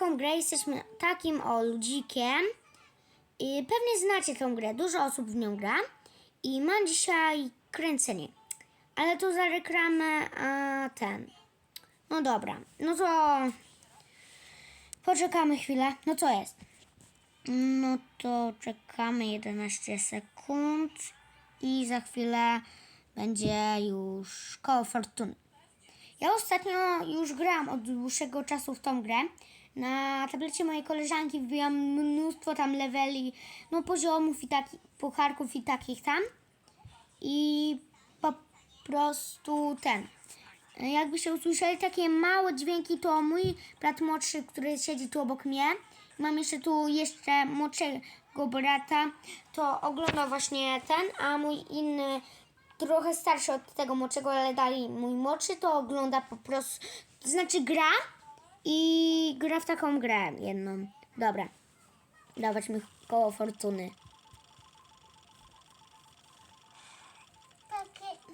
taką grę, jesteśmy takim o ludzikiem. I pewnie znacie tą grę, dużo osób w nią gra. I mam dzisiaj kręcenie. Ale to za reklamę, a ten. No dobra, no to poczekamy chwilę. No co jest? No to czekamy 11 sekund i za chwilę będzie już koło fortuny. Ja ostatnio już gram od dłuższego czasu w tą grę. Na tablecie mojej koleżanki wbijam mnóstwo tam leveli, no poziomów i takich, pucharków i takich tam. I po prostu ten. Jakbyście usłyszeli takie małe dźwięki, to mój brat młodszy, który siedzi tu obok mnie, mam jeszcze tu jeszcze młodszego brata, to ogląda właśnie ten, a mój inny, trochę starszy od tego młodszego, ale dalej mój młodszy, to ogląda po prostu, to znaczy gra i gra w taką grę jedną. Dobra, dawać koło fortuny.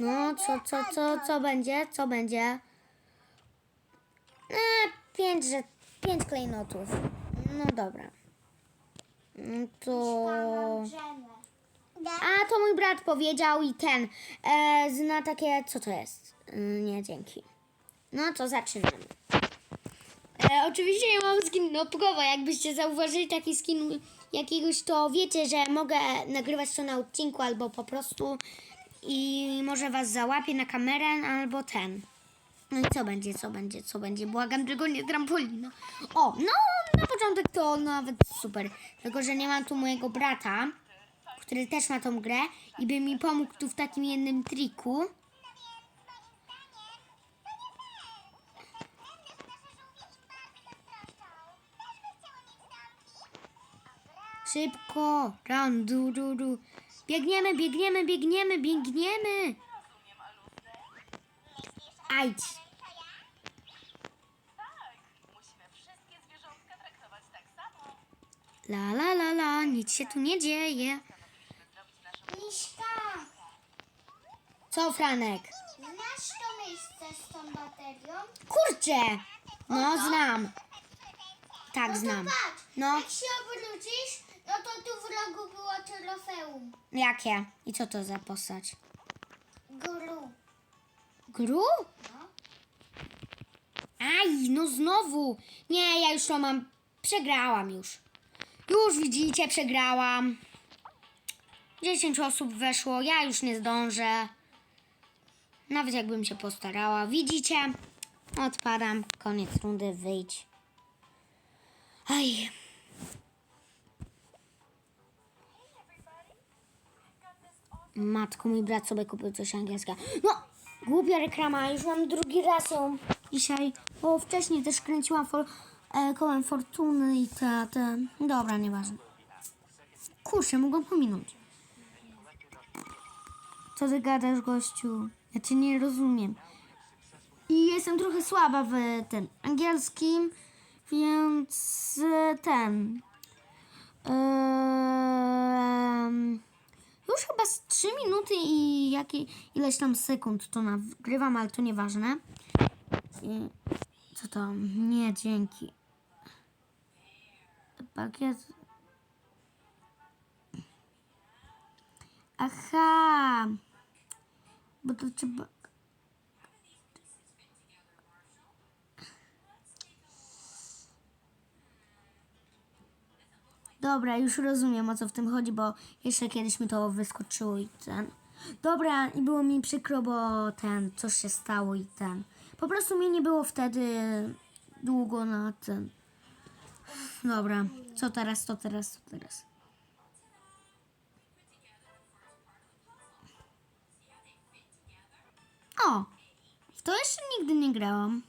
No, co, co, co, co będzie? Co będzie? E, pięć, że, pięć klejnotów. No dobra. Mm, To... A, to mój brat powiedział i ten e, zna takie, co to jest? E, nie, dzięki. No to zaczynamy. E, oczywiście ja mam skin nopkowa. Jakbyście zauważyli taki skin jakiegoś, to wiecie, że mogę nagrywać to na odcinku albo po prostu i może was załapię na kamerę albo ten. No i co będzie, co będzie, co będzie? Błagam, tylko nie trampolina. O, no na początek to nawet super. Tylko, że nie mam tu mojego brata, który też ma tą grę i by mi pomógł tu w takim jednym triku. Szybko! Run, du, du, du. Biegniemy, biegniemy, biegniemy, biegniemy! Ajdź! La la la la, nic się tu nie dzieje. Co, Franek? znasz to miejsce z tą baterią? Kurczę! No, znam. Tak, No znam. patrz, No, jak się obrócisz, no to tu w rogu było trofeum. jakie? I co to za postać? Gru. Gru? No. Aj, no znowu! Nie, ja już to mam. Przegrałam już. Już widzicie, przegrałam. 10 osób weszło, ja już nie zdążę. Nawet jakbym się postarała. Widzicie? Odpadam. Koniec rundy, wyjdź. Aj. Matko, mój brat sobie kupił coś angielskiego. No, głupia reklama, już mam drugi raz ją dzisiaj, bo wcześniej też kręciłam for, e, kołem fortuny i te, te... Dobra, nieważne. Kurczę, mogłam pominąć. Co ty gadasz, gościu? Ja cię nie rozumiem. I jestem trochę słaba w tym angielskim, więc e, ten... Ehm, już chyba z 3 minuty i jakie, ileś tam sekund to nagrywam, ale to nieważne. I co to? Nie, dzięki. Pakiet. Aha. Bo to trzeba. Dobra, już rozumiem o co w tym chodzi, bo jeszcze kiedyś mi to wyskoczyło i ten. Dobra, i było mi przykro, bo ten, coś się stało i ten. Po prostu mnie nie było wtedy długo na ten. Dobra, co teraz, co teraz, co teraz? O, w to jeszcze nigdy nie grałam.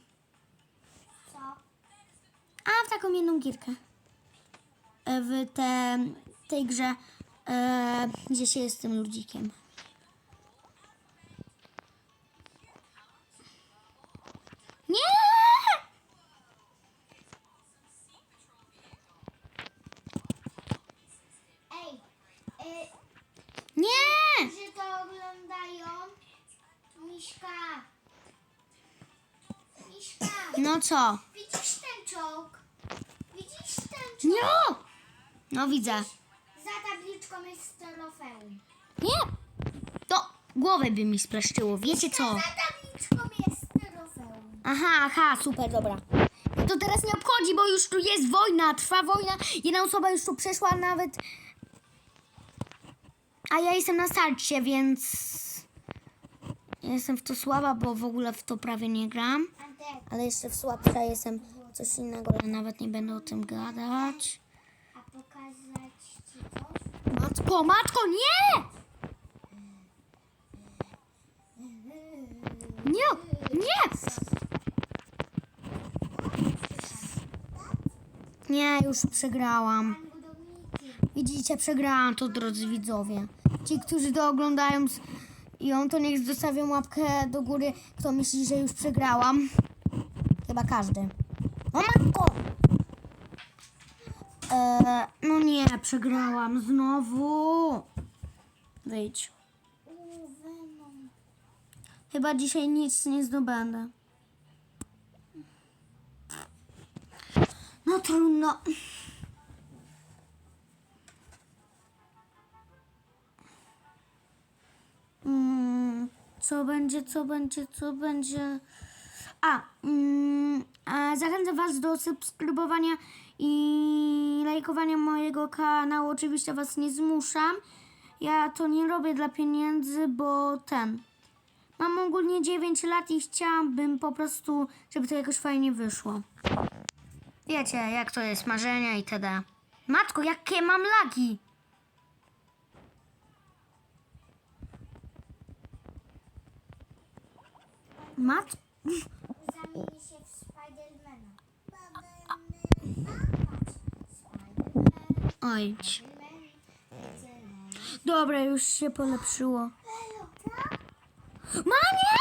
Co? A, w taką jedną gierkę. E, W te, tej grze, e, gdzie się jest tym ludzikiem. No co? widzisz ten czołg? Nie! No widzę. Za tabliczką jest trofeum. Nie! To głowę by mi spraszczyło, wiecie co? Za tabliczką jest trofeum. Aha, aha, super, dobra. Mnie To teraz nie obchodzi, bo już tu jest wojna, trwa wojna. Jedna osoba już tu przeszła nawet. A ja jestem na starcie, więc. Ja Jestem w to słaba, bo w ogóle w to prawie nie gram. Ale jeszcze w słabsza jestem coś innego, ale nawet nie będę o tym gadać. a pokazać ci coś? Matko, matko, nie! Nie, nie! Nie, już przegrałam. Widzicie, przegrałam to, drodzy widzowie. Ci, którzy to oglądają z- ją, to niech zostawią łapkę do góry, kto myśli, że już przegrałam. Chyba każdy. O matko! E, no nie, przegrałam znowu. Wyjdź. Chyba dzisiaj nic nie zdobędę. No trudno. Mm, co będzie, co będzie, co będzie? A, mm, a zachęcam Was do subskrybowania i lajkowania mojego kanału. Oczywiście Was nie zmuszam. Ja to nie robię dla pieniędzy, bo ten. Mam ogólnie 9 lat i chciałabym po prostu, żeby to jakoś fajnie wyszło. Wiecie, jak to jest, marzenia i td. Matko, jakie mam lagi! Mat... Zamieni się w Spidermana. Spiderman. Dobra, już się polepszyło. Mamie!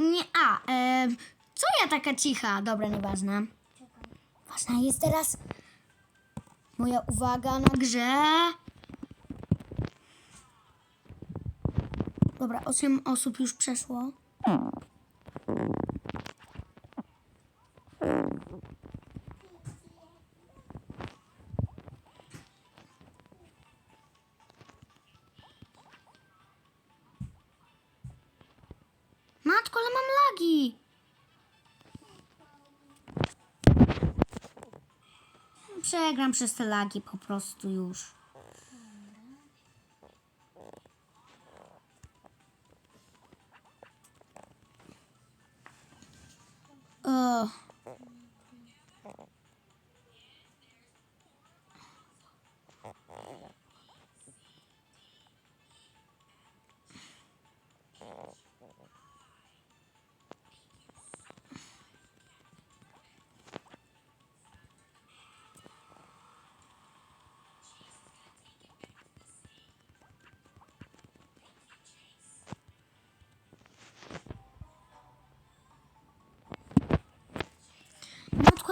Nie, a, e, co ja taka cicha? Dobra, nieważne. Ważna jest teraz moja uwaga na grze. Dobra, osiem osób już przeszło. Matko, ale mam lagi. Przegram przez te lagi po prostu już.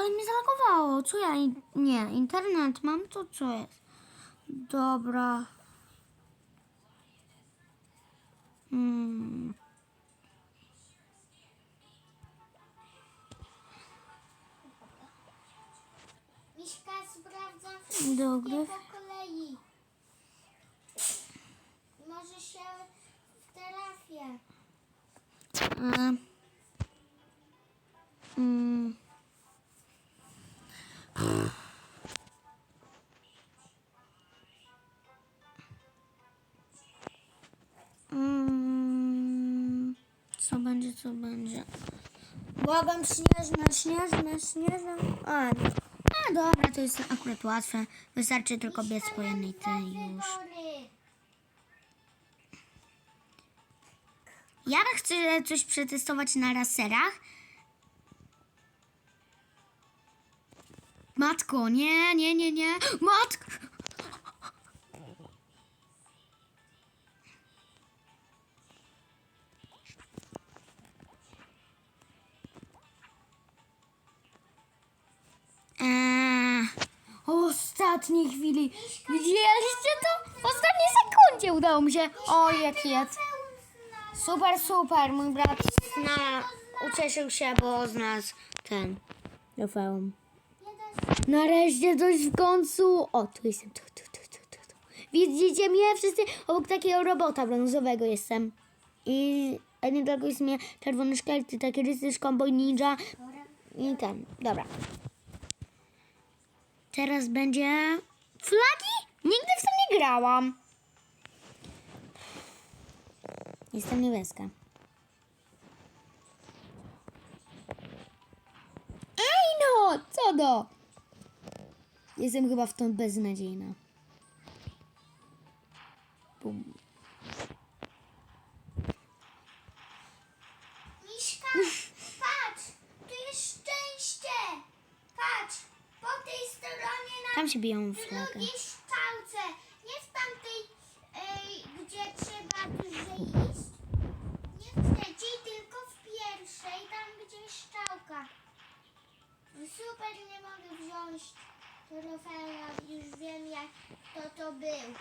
Ale mnie zalogowało. Co ja? Nie, internet mam, to co jest? Dobra. Hmm. Miśka, wszystkie Dogrywka. po kolei. Może się trafię. E, mm. Mm. Co będzie, co będzie? Błagam, śnieżne, śnieżne, śnieżne. A, nie. A, dobra, to jest akurat łatwe. Wystarczy tylko biec po jednej tej już. Ja chcę coś przetestować na raserach. Matko, nie, nie, nie, nie. Matko! Eee, ostatniej chwili. Widzieliście to? W ostatniej sekundzie udało mi się. O, jaki jest. Super, super. Mój brat zna, ucieszył się, bo znalazł ten trofeum. Nareszcie coś w końcu. O, tu jestem. Tu, tu, tu, tu, tu. Widzicie mnie wszyscy? Obok takiego robota brązowego jestem. I a niedaleko jest mnie czerwony szkielet, taki rysy z Combo Ninja. I ten. Dobra. Teraz będzie flagi? Nigdy w to nie grałam. Jestem niebieska. Ej no, co do? Jestem chyba w tym beznadziejna. Bum. Miszka, patrz, tu jest szczęście. Patrz, po tej stronie na Tam się biją flagę. drugiej szczałce. Nie w tamtej, ej, gdzie trzeba wyżej iść. Nie w trzeciej, tylko w pierwszej, tam gdzie jest szczałka. No Super, nie mogę wziąć trofea, już wiem jak kto to był.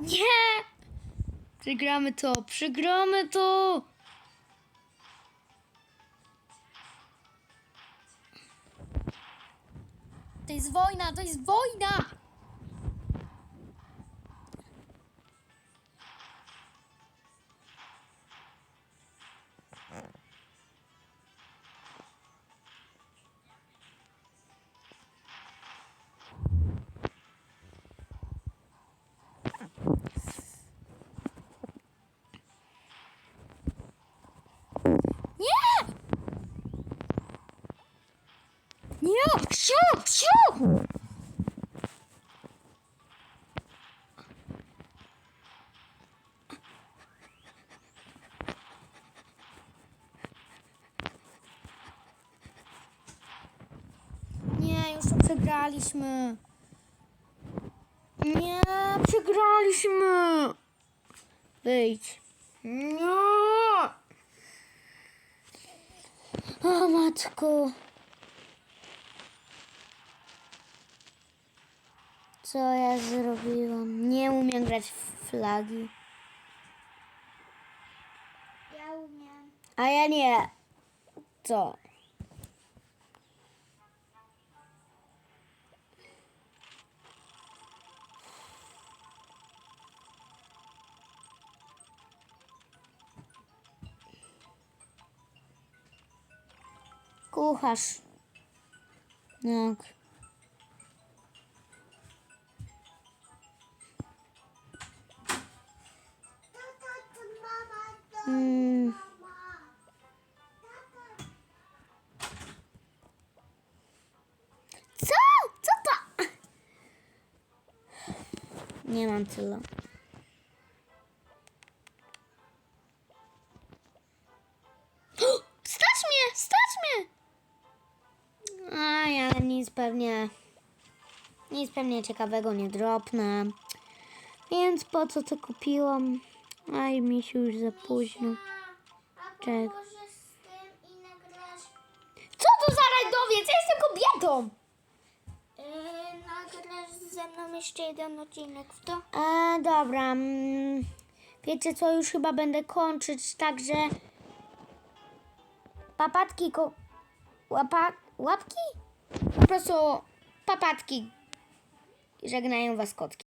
Nie! Przegramy to, przegramy to! To jest wojna, to jest wojna! Nie! Siu! Siu! Nie, już przegraliśmy. Nie, przegraliśmy. Wyjdź. Nie. O matko. Co ja zrobiłam? Nie umiem grać w flagi. Ja umiem. A ja nie. Co? Kucharz. Tak. Co? Co to? Nie mam tyle. Stać mnie! Stać mnie! A ja nic pewnie... Nic pewnie ciekawego nie dropnę. Więc po co to kupiłam? Aj, mi się już za późno. nagrasz, Co to za rajdowiec? Ja jestem kobietą! yy, nagrasz ze mną jeszcze jeden odcinek w to? E, dobra. mm, Wiecie co, już chyba będę kończyć, także... Papatki, ko... Łapa... Łapki? Po prostu papatki. Żegnają was kotki.